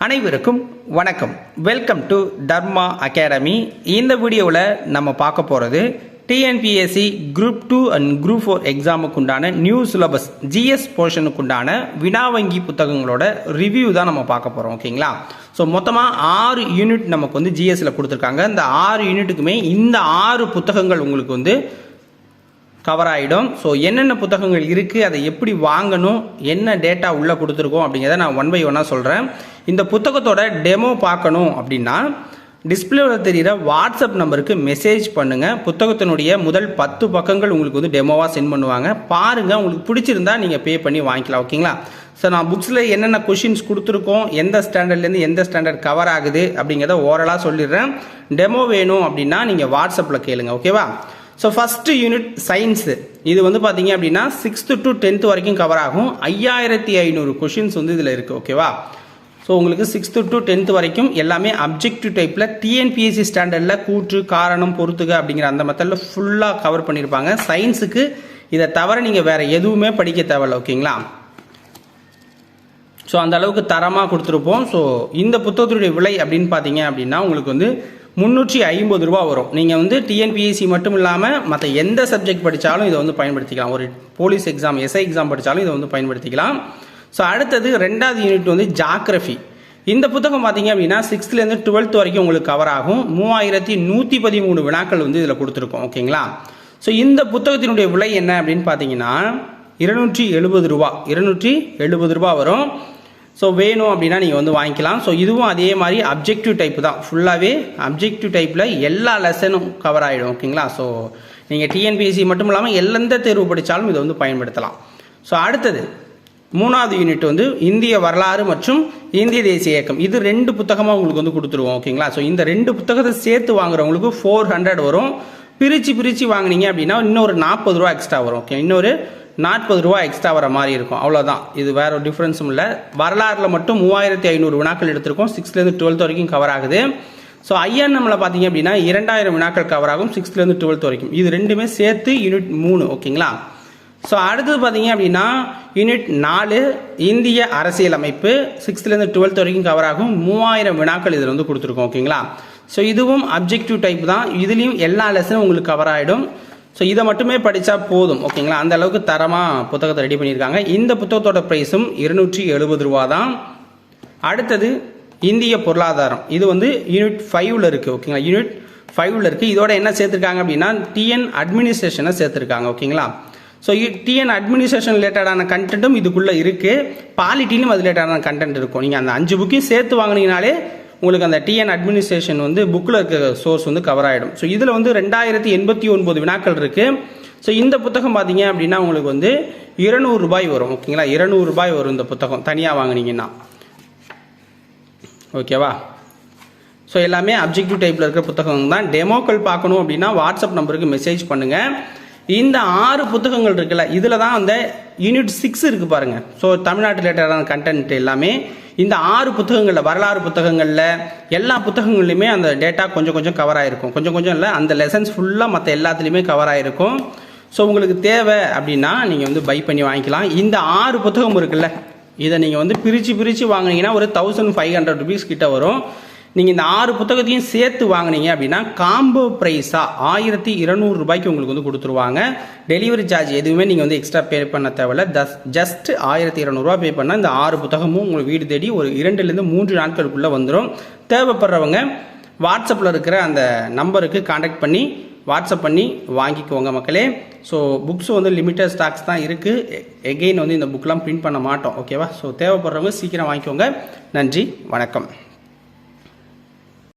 அனைவருக்கும் வணக்கம். Welcome to Dharma academy இந்த வீடியோவில் நம்ம பார்க்க போகிறது TNPSC group two and group four எக்ஸாமுக்கு உண்டான நியூ சிலபஸ் ஜிஎஸ் போர்ஷனுக்கு உண்டான வினாவங்கி புத்தகங்களோட ரிவ்யூ தான் நம்ம பார்க்க போகிறோம் ஓகேங்களா ஸோ மொத்தமாக ஆறு யூனிட் நமக்கு வந்து ஜிஎஸ்சில் கொடுத்துருக்காங்க. இந்த ஆறு யூனிட்டுக்குமே இந்த ஆறு புத்தகங்கள் உங்களுக்கு வந்து கவர் ஆகிடும் ஸோ என்னென்ன புத்தகங்கள் இருக்குது அதை எப்படி வாங்கணும் என்ன டேட்டா உள்ளே கொடுத்துருக்கோம் அப்படிங்கிறத நான் ஒன் பை ஒன்னாக சொல்கிறேன் இந்த புத்தகத்தோட டெமோ பார்க்கணும் அப்படின்னா டிஸ்பிளேவில் தெரிகிற வாட்ஸ்அப் நம்பருக்கு மெசேஜ் பண்ணுங்கள் புத்தகத்தினுடைய முதல் பத்து பக்கங்கள் உங்களுக்கு வந்து டெமோவாக சென்ட் பண்ணுவாங்க. பாருங்கள் உங்களுக்கு பிடிச்சிருந்தா நீங்கள் பே பண்ணி வாங்கிக்கலாம் ஓகேங்களா ஸோ நான் புக்ஸில் என்னென்ன கொஷின்ஸ் கொடுத்துருக்கோம் எந்த ஸ்டாண்டர்ட்லேருந்து எந்த ஸ்டாண்டர்ட் கவர் ஆகுது அப்படிங்கிறத ஓரலாக சொல்லிடுறேன். டெமோ வேணும் அப்படின்னா நீங்கள் வாட்ஸ்அப்பில் கேளுங்க ஓகேவா ஸோ ஃபஸ்ட்டு யூனிட் சயின்ஸு இது வந்து பார்த்தீங்க அப்படின்னா சிக்ஸ்த்து டு டென்த்து வரைக்கும் கவர் ஆகும். ஐயாயிரத்தி ஐநூறு கொஷின்ஸ் வந்து இதில் இருக்குது ஓகேவா ஸோ உங்களுக்கு சிக்ஸ்த்து டு டென்த்து வரைக்கும் எல்லாமே அப்ஜெக்டிவ் டைப்பில் டிஎன்பிஎஸ்சி ஸ்டாண்டர்டில் கூற்று காரணம் பொறுத்துக அப்படிங்கிற அந்த மெத்தடில் ஃபுல்லாக கவர் பண்ணியிருப்பாங்க சயின்ஸுக்கு இதை தவிர நீங்கள் வேறு எதுவுமே படிக்க தேவையில்ல ஓகேங்களா ஸோ அந்த அளவுக்கு தரமாக கொடுத்துருப்போம். ஸோ இந்த புத்தகத்துடைய விலை அப்படின்னு பார்த்தீங்க அப்படின்னா உங்களுக்கு வந்து முந்நூற்றி ஐம்பது ரூபா வரும். நீங்கள் வந்து டிஎன்பிஎஸ்சி மட்டும் இல்லாமல் மற்ற எந்த சப்ஜெக்ட் படித்தாலும் இதை வந்து பயன்படுத்திக்கலாம். ஒரு போலீஸ் எக்ஸாம் எஸ்ஐ எக்ஸாம் படித்தாலும் இதை வந்து பயன்படுத்திக்கலாம். ஸோ அடுத்தது ரெண்டாவது யூனிட் வந்து ஜாக்ரஃபி இந்த புத்தகம் பார்த்தீங்க அப்படின்னா சிக்ஸ்த்லேருந்து டுவெல்த் வரைக்கும் உங்களுக்கு கவர் ஆகும். மூவாயிரத்தி நூற்றி பதிமூணு வினாக்கள் வந்து இதில் கொடுத்துருக்கோம் ஓகேங்களா? ஸோ இந்த புத்தகத்தினுடைய விலை என்ன அப்படின்னு பார்த்தீங்கன்னா இருநூற்றி எழுபது ரூபா. இருநூற்றி எழுபது ரூபா வரும். ஸோ வேணும் அப்படின்னா நீங்கள் வந்து வாங்கிக்கலாம். ஸோ இதுவும் அதே மாதிரி அப்ஜெக்டிவ் டைப் தான். ஃபுல்லாகவே அப்ஜெக்டிவ் டைப்பில் எல்லா லெசனும் கவர் ஆகிடும் ஓகேங்களா? ஸோ நீங்கள் டிஎன்பிஎஸ்சி மட்டும் இல்லாமல் எந்த தேர்வு படித்தாலும் இதை வந்து பயன்படுத்தலாம். ஸோ அடுத்தது மூணாவது யூனிட் வந்து இந்திய வரலாறு மற்றும் இந்திய தேசிய இயக்கம். இது ரெண்டு புத்தகமாக உங்களுக்கு வந்து கொடுத்துருவோம் ஓகேங்களா ஸோ இந்த ரெண்டு புத்தகத்தை சேர்த்து வாங்குறவங்களுக்கு ஃபோர் ஹண்ட்ரட் வரும். பிரித்து பிரித்து வாங்கினீங்க அப்படின்னா இன்னொரு நாற்பது ரூபா எக்ஸ்ட்ரா வரும் ஓகே இன்னொரு நாற்பது ரூபா எக்ஸ்ட்ரா வர மாதிரி இருக்கும். அவ்வளோதான் இது வேற ஒரு டிஃப்ரென்ஸும் இல்லை. வரலாறில் மட்டும் மூவாயிரத்தி ஐநூறு வினாக்கள் எடுத்திருக்கோம். சிக்ஸ்த்லேருந்து டுவெல்த் வரைக்கும் கவர் ஆகுது. ஸோ ஐஎன்எம்ல பார்த்தீங்க அப்படின்னா இரண்டாயிரம் வினாக்கள் கவர் ஆகும் சிக்ஸ்த்லேருந்து டுவெல்த் வரைக்கும். இது ரெண்டுமே சேர்த்து யூனிட் மூணு ஓகேங்களா ஸோ அடுத்தது பார்த்தீங்க அப்படின்னா யூனிட் நாலு இந்திய அரசியலமைப்பு சிக்ஸ்த்லேருந்து டுவெல்த் வரைக்கும் கவர் ஆகும். மூவாயிரம் வினாக்கள் இதில் வந்து கொடுத்துருக்கோம் ஓகேங்களா ஸோ இதுவும் அப்ஜெக்டிவ் டைப் தான். இதுலேயும் எல்லா லெசனும் உங்களுக்கு கவர் ஆகிடும் ஸோ இதை மட்டுமே படித்தா போதும் ஓகேங்களா அந்த அளவுக்கு தரமாக புத்தகத்தை ரெடி பண்ணியிருக்காங்க. இந்த புத்தகத்தோட ப்ரைஸும் இருநூற்றி எழுபது ரூபா தான். அடுத்தது இந்திய பொருளாதாரம். இது வந்து யூனிட் ஃபைவ்ல இருக்குது ஓகேங்களா யூனிட் ஃபைவ்ல இருக்குது இதோட என்ன சேர்த்துருக்காங்க அப்படின்னா டிஎன் அட்மினிஸ்ட்ரேஷனை சேர்த்துருக்காங்க ஓகேங்களா ஸோ டிஎன் அட்மினிஸ்ட்ரேஷன் ரிலேட்டடான கண்டென்ட்டும் இதுக்குள்ளே இருக்குது பாலிட்டிலும் அது ரிலேட்டடான கண்டென்ட் இருக்கும். நீங்கள் அந்த அஞ்சு புக்கையும் சேர்த்து வாங்கினீங்கனாலே உங்களுக்கு அந்த டிஎன் அட்மினிஸ்ட்ரேஷன் வந்து புக்கில் இருக்க சோர்ஸ் வந்து கவர் ஆகிடும் ஸோ இதில் வந்து ரெண்டாயிரத்தி எண்பத்தி ஒன்பது வினாக்கள் இருக்குது ஸோ இந்த புத்தகம் பார்த்தீங்க அப்படின்னா உங்களுக்கு வந்து இருநூறு ரூபாய் வரும். ஓகேங்களா இருநூறு ரூபாய் வரும் இந்த புத்தகம். தனியாக வாங்கினீங்கன்னா. ஓகேவா ஸோ எல்லாமே அப்ஜெக்டிவ் டைப்பில் இருக்கிற புத்தகம் தான் டெமோக்கள் பார்க்கணும் அப்படின்னா வாட்ஸ்அப் நம்பருக்கு மெசேஜ் பண்ணுங்கள் இந்த ஆறு புத்தகங்கள் இருக்குல்ல இதில் தான் அந்த யூனிட் சிக்ஸ் இருக்குது பாருங்கள் ஸோ தமிழ்நாட்டு ரிலேட்டடான கண்டென்ட் எல்லாமே இந்த ஆறு புத்தகங்களில் வரலாறு புத்தகங்களில் எல்லா புத்தகங்கள்லையுமே அந்த டேட்டா கொஞ்சம் கொஞ்சம் கவர் ஆகிருக்கும் கொஞ்சம் கொஞ்சம் இல்லை அந்த லெசன்ஸ் ஃபுல்லாக மற்ற எல்லாத்துலேயுமே கவர் ஆகிருக்கும் ஸோ உங்களுக்கு தேவை அப்படின்னா நீங்கள் வந்து பை பண்ணி வாங்கிக்கலாம். இந்த ஆறு புத்தகம் இருக்குல்ல இதை நீங்கள் வந்து பிரித்து பிரித்து வாங்கினீங்கன்னா ஒரு தௌசண்ட் ஃபைவ் ஹண்ட்ரட் ருபீஸ் கிட்ட வரும். நீங்கள் இந்த ஆறு புத்தகத்தையும் சேர்த்து வாங்கினீங்க அப்படின்னா காம்போ ப்ரைஸாக ஆயிரத்தி இருநூறு ரூபாய்க்கு உங்களுக்கு வந்து கொடுத்துருவாங்க. டெலிவரி சார்ஜ் எதுவுமே நீங்கள் வந்து எக்ஸ்ட்ரா பே பண்ண தேவையில்ல. தஸ் ஜஸ்ட் ஆயிரத்தி இரநூறுவா பே பண்ணால் இந்த ஆறு புத்தகமும் உங்களுக்கு வீடு தேடி ஒரு இரண்டுலேருந்து மூன்று நாட்களுக்குள்ளே வந்துடும் தேவைப்படுறவங்க வாட்ஸ்அப்பில் இருக்கிற அந்த நம்பருக்கு காண்டாக்ட் பண்ணி வாட்ஸ்அப் பண்ணி வாங்கிக்கோங்க மக்களே. ஸோ புக்ஸ் வந்து லிமிட்டட் ஸ்டாக்ஸ் தான் இருக்குது எகெயின் வந்து இந்த புக்கெலாம் பிரிண்ட் பண்ண மாட்டோம். ஓகேவா ஸோ தேவைப்படுறவங்க சீக்கிரம் வாங்கிக்கோங்க. நன்றி வணக்கம்.